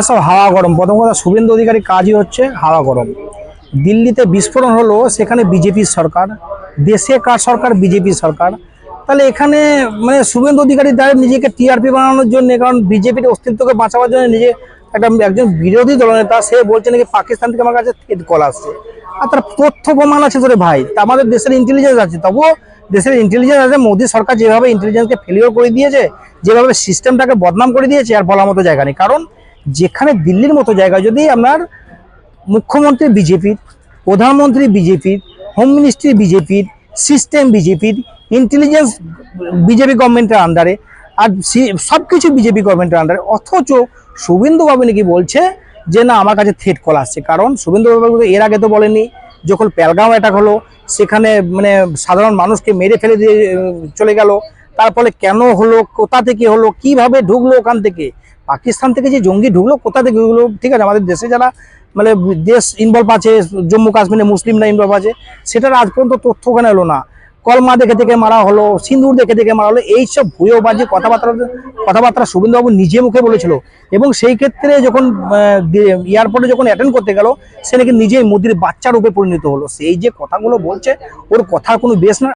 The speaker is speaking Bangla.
এসব হাওয়া গরম। প্রথম কথা, শুভেন্দু অধিকারী কাজই হচ্ছে হাওয়া গরম। দিল্লিতে বিস্ফোরণ হলো, সেখানে বিজেপির সরকার। দেশে কার সরকার? বিজেপি সরকার। তাহলে এখানে মানে শুভেন্দু অধিকারী তার নিজেকে টিআরপি বানানোর জন্য, কারণ বিজেপির অস্তিত্বকে বাঁচাবার জন্য নিজে একটা একজন বিরোধী দলনেতা সে বলছে নাকি পাকিস্তান থেকে আমার কাছে থেট কল আসছে। আর তার তথ্য প্রমাণ আছে তোরে ভাই। তা আমাদের দেশের ইন্টেলিজেন্স আছে। তবুও দেশের ইন্টেলিজেন্স আছে, মোদী সরকার যেভাবে ইন্টেলিজেন্সকে ফেলিওর করে দিয়েছে, যেভাবে সিস্টেমটাকে বদনাম করে দিয়েছে, আর বলার মতো জায়গা নেই। কারণ যেখানে দিল্লির মতো জায়গায় যদি আপনার মুখ্যমন্ত্রী বিজেপির, প্রধানমন্ত্রী বিজেপির হোম মিনিস্ট্রি বিজেপির সিস্টেম বিজেপির ইন্টেলিজেন্স বিজেপি গভর্নমেন্টের আন্ডারে আর সব কিছু বিজেপি গভর্নমেন্টের আন্ডারে অথচ শুভেন্দুবাবু নাকি বলছে যে না, আমার কাছে থেট কল আসছে। কারণ শুভেন্দুবাবু এর আগে তো বলেনি যখন প্যালগাঁও অ্যাটাক হলো, সেখানে মানে সাধারণ মানুষকে মেরে ফেলে দিয়ে চলে গেল তারপরে কেন হলো, কোথা থেকে হলো, কীভাবে ঢুকলো ওখান থেকে? পাকিস্তান থেকে যে জঙ্গি ঢুকলো, কোথা থেকে ঢুকলো, ঠিক আছে, আমাদের দেশে যারা মানে দেশ ইনভলভ আছে, জম্মু কাশ্মীরে মুসলিমরা ইনভলভ আছে, সেটার আজ পর্যন্ত তথ্য ওখানে এলো না। কলমা দেখে থেকে মারা হলো সিন্দুর দেখে থেকে মারা হলো, এইসব ভুয়োবাজি কথাবার্তা কথাবার্তা শুভেন্দুবাবু নিজে মুখে বলেছিল। এবং সেই ক্ষেত্রে যখন এয়ারপোর্টে যখন অ্যাটেন্ড করতে গেল, সে নাকি নিজেই মোদির বাচ্চা রূপে পরিণত হলো। সেই যে কথাগুলো বলছে, ওর কথার কোনো বেশ না।